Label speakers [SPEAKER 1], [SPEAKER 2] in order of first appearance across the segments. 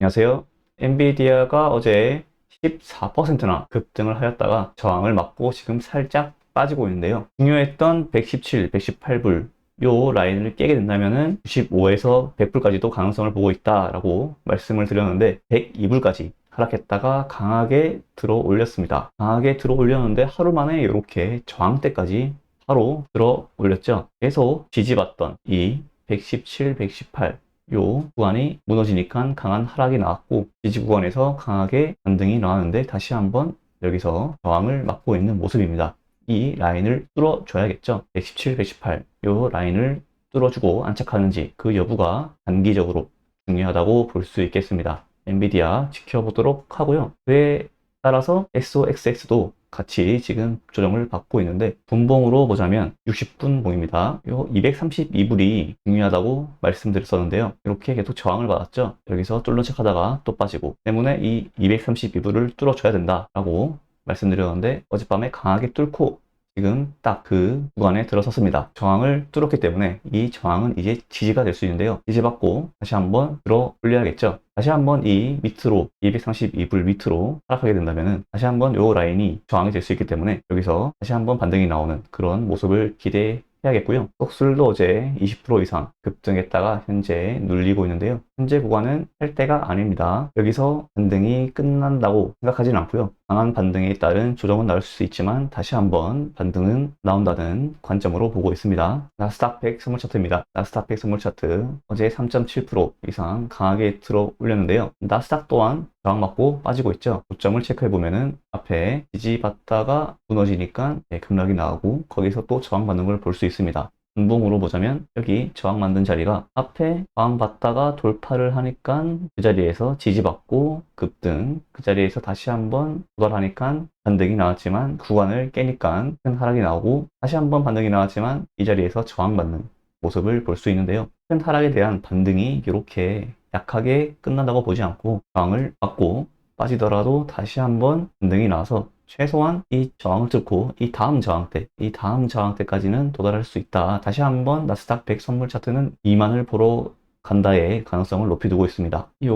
[SPEAKER 1] 안녕하세요. 엔비디아가 어제 14%나 급등을 하였다가 저항을 맞고 지금 살짝 빠지고 있는데요. 중요했던 117, 118불 요 라인을 깨게 된다면은 95에서 100불까지도 가능성을 보고 있다라고 말씀을 드렸는데 102불까지 하락했다가 강하게 들어 올렸습니다. 강하게 들어 올렸는데 하루 만에 이렇게 저항대까지 바로 들어 올렸죠. 계속 지지받던 이 117, 118 요 구간이 무너지니까 강한 하락이 나왔고 지지 구간에서 강하게 반등이 나왔는데 다시 한번 여기서 저항을 맞고 있는 모습입니다. 이 라인을 뚫어줘야겠죠. 117, 118. 요 라인을 뚫어주고 안착하는지 그 여부가 단기적으로 중요하다고 볼 수 있겠습니다. 엔비디아 지켜보도록 하고요. 그에 따라서 XOXX도 같이 지금 조정을 받고 있는데 분봉으로 보자면 60분 봉입니다. 요 232불이 중요하다고 말씀드렸었는데요. 이렇게 계속 저항을 받았죠. 여기서 뚫는 척 하다가 또 빠지고 때문에 이 232불을 뚫어줘야 된다라고 말씀드렸는데 어젯밤에 강하게 뚫고 지금 딱 그 구간에 들어섰습니다. 저항을 뚫었기 때문에 이 저항은 이제 지지가 될 수 있는데요. 지지받고 다시 한번 들어 올려야겠죠. 다시 한번 이 밑으로 232불 밑으로 하락하게 된다면은 다시 한번 요 라인이 저항이 될 수 있기 때문에 여기서 다시 한번 반등이 나오는 그런 모습을 기대해야겠고요. 속술도 어제 20% 이상 급등했다가 현재 눌리고 있는데요. 현재 구간은 할 때가 아닙니다. 여기서 반등이 끝난다고 생각하지는 않고요. 강한 반등에 따른 조정은 나올 수 있지만 다시 한번 반등은 나온다는 관점으로 보고 있습니다. 나스닥 100 선물 차트입니다. 나스닥 100 선물 차트 어제 3.7% 이상 강하게 들어 올렸는데요. 나스닥 또한 저항 맞고 빠지고 있죠. 고점을 체크해 보면은 앞에 지지받다가 무너지니까 네, 급락이 나오고 거기서 또 저항 받는 걸 볼 수 있습니다. 분봉으로 보자면 여기 저항 만든 자리가 앞에 저항 받다가 돌파를 하니까 그 자리에서 지지받고 급등 그 자리에서 다시 한번 도달하니까 반등이 나왔지만 구간을 깨니까 큰 하락이 나오고 다시 한번 반등이 나왔지만 이 자리에서 저항받는 모습을 볼 수 있는데요. 큰 하락에 대한 반등이 이렇게 약하게 끝난다고 보지 않고 저항을 받고 빠지더라도 다시 한번 반등이 나와서 최소한 이 저항을 뚫고 이 다음 저항 대, 이 다음 저항 대까지는 도달할 수 있다. 다시 한번 나스닥 100 선물 차트는 2만을 보러 간다의 가능성을 높이 두고 있습니다. 이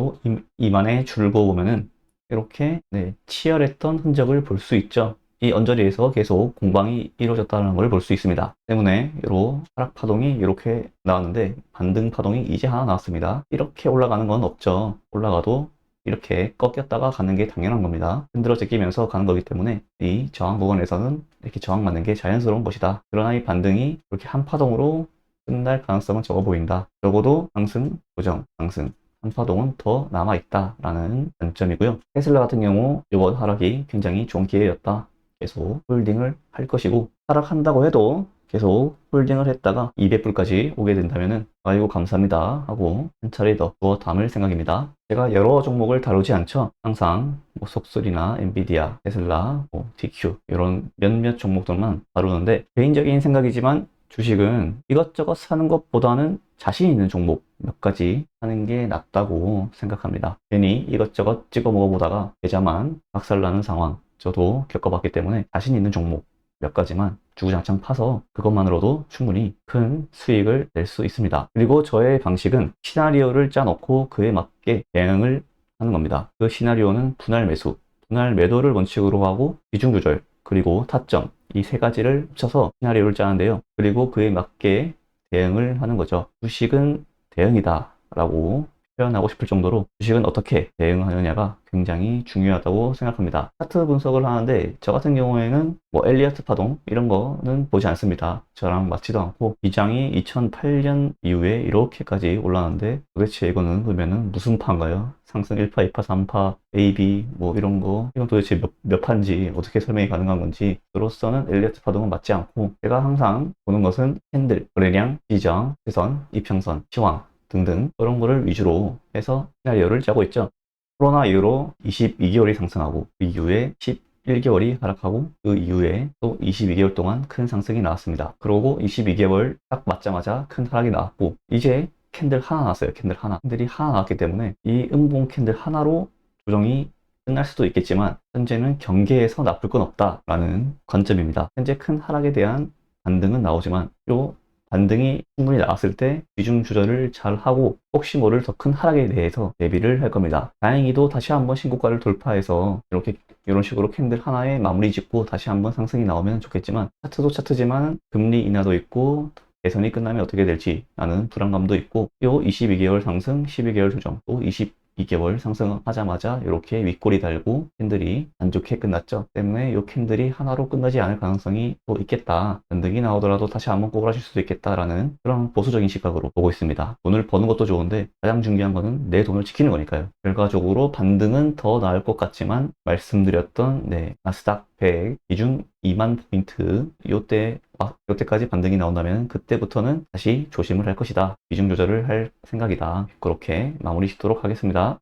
[SPEAKER 1] 2만의 줄을 보면은 이렇게 네, 치열했던 흔적을 볼 수 있죠. 이 언저리에서 계속 공방이 이루어졌다는 걸 볼 수 있습니다. 때문에 요 하락 파동이 이렇게 나왔는데 반등 파동이 이제 하나 나왔습니다. 이렇게 올라가는 건 없죠. 올라가도 이렇게 꺾였다가 가는 게 당연한 겁니다. 흔들어 제끼면서 가는 거기 때문에 이 저항 부분에서는 이렇게 저항 맞는 게 자연스러운 것이다. 그러나 이 반등이 이렇게 한 파동으로 끝날 가능성은 적어 보인다. 적어도 상승, 고정, 상승, 한 파동은 더 남아있다 라는 관점이고요. 테슬라 같은 경우 이번 하락이 굉장히 좋은 기회였다. 계속 홀딩을 할 것이고 하락한다고 해도 계속 홀딩을 했다가 200불까지 오게 된다면 은 아이고 감사합니다 하고 한 차례 더 부어 담을 생각입니다. 제가 여러 종목을 다루지 않죠. 항상 뭐 속술이나 엔비디아, 테슬라, 뭐 DQ 이런 몇몇 종목들만 다루는데 개인적인 생각이지만 주식은 이것저것 사는 것보다는 자신 있는 종목 몇 가지 하는 게 낫다고 생각합니다. 괜히 이것저것 찍어 먹어보다가 계좌만 박살나는 상황 저도 겪어봤기 때문에 자신 있는 종목 몇 가지만 주구장창 파서 그것만으로도 충분히 큰 수익을 낼 수 있습니다. 그리고 저의 방식은 시나리오를 짜놓고 그에 맞게 대응을 하는 겁니다. 그 시나리오는 분할 매수, 분할 매도를 원칙으로 하고 비중 조절, 그리고 타점 이 세 가지를 합쳐서 시나리오를 짜는데요. 그리고 그에 맞게 대응을 하는 거죠. 주식은 대응이다 라고 표현하고 싶을 정도로 주식은 어떻게 대응하느냐가 굉장히 중요하다고 생각합니다. 차트 분석을 하는데 저 같은 경우에는 뭐 엘리어트 파동 이런 거는 보지 않습니다. 저랑 맞지도 않고 비장이 2008년 이후에 이렇게까지 올라왔는데 도대체 이거는 그러면은 무슨 파인가요? 상승 1파, 2파, 3파, A, B 뭐 이런 거 이건 도대체 몇, 몇 파인지 어떻게 설명이 가능한 건지 저로서는 엘리어트 파동은 맞지 않고 제가 항상 보는 것은 캔들, 거래량, 지정, 회선, 이평선, 시황 등등 그런 거를 위주로 해서 시나리오를 짜고 있죠. 코로나 이후로 22개월이 상승하고 그 이후에 11개월이 하락하고 그 이후에 또 22개월 동안 큰 상승이 나왔습니다. 그러고 22개월 딱 맞자마자 큰 하락이 나왔고 이제 캔들 하나 나왔어요. 캔들 하나. 캔들이 하나 나왔기 때문에 이 음봉 캔들 하나로 조정이 끝날 수도 있겠지만 현재는 경계에서 나쁠 건 없다라는 관점입니다. 현재 큰 하락에 대한 반등은 나오지만 요 반등이 충분히 나왔을 때 비중 조절을 잘 하고 혹시 모를 더 큰 하락에 대해서 대비를 할 겁니다. 다행히도 다시 한번 신고가를 돌파해서 이렇게 이런 식으로 캔들 하나에 마무리 짓고 다시 한번 상승이 나오면 좋겠지만 차트도 차트지만 금리 인하도 있고 대선이 끝나면 어떻게 될지 라는 불안감도 있고 요 22개월 상승 12개월 조정 또 22개월 상승하자마자 이렇게 윗골이 달고 캔들이 안 좋게 끝났죠. 때문에 요 캔들이 하나로 끝나지 않을 가능성이 또 있겠다. 변등이 나오더라도 다시 한번 꼬부라질 수도 있겠다라는 그런 보수적인 시각으로 보고 있습니다. 돈을 버는 것도 좋은데 가장 중요한 거는 내 돈을 지키는 거니까요. 결과적으로 반등은 더 나을 것 같지만 말씀드렸던 네 나스닥 100 이중 2만 포인트 요때 아, 요때까지 반등이 나온다면 그때부터는 다시 조심을 할 것이다. 비중 조절을 할 생각이다. 그렇게 마무리 짓도록 하겠습니다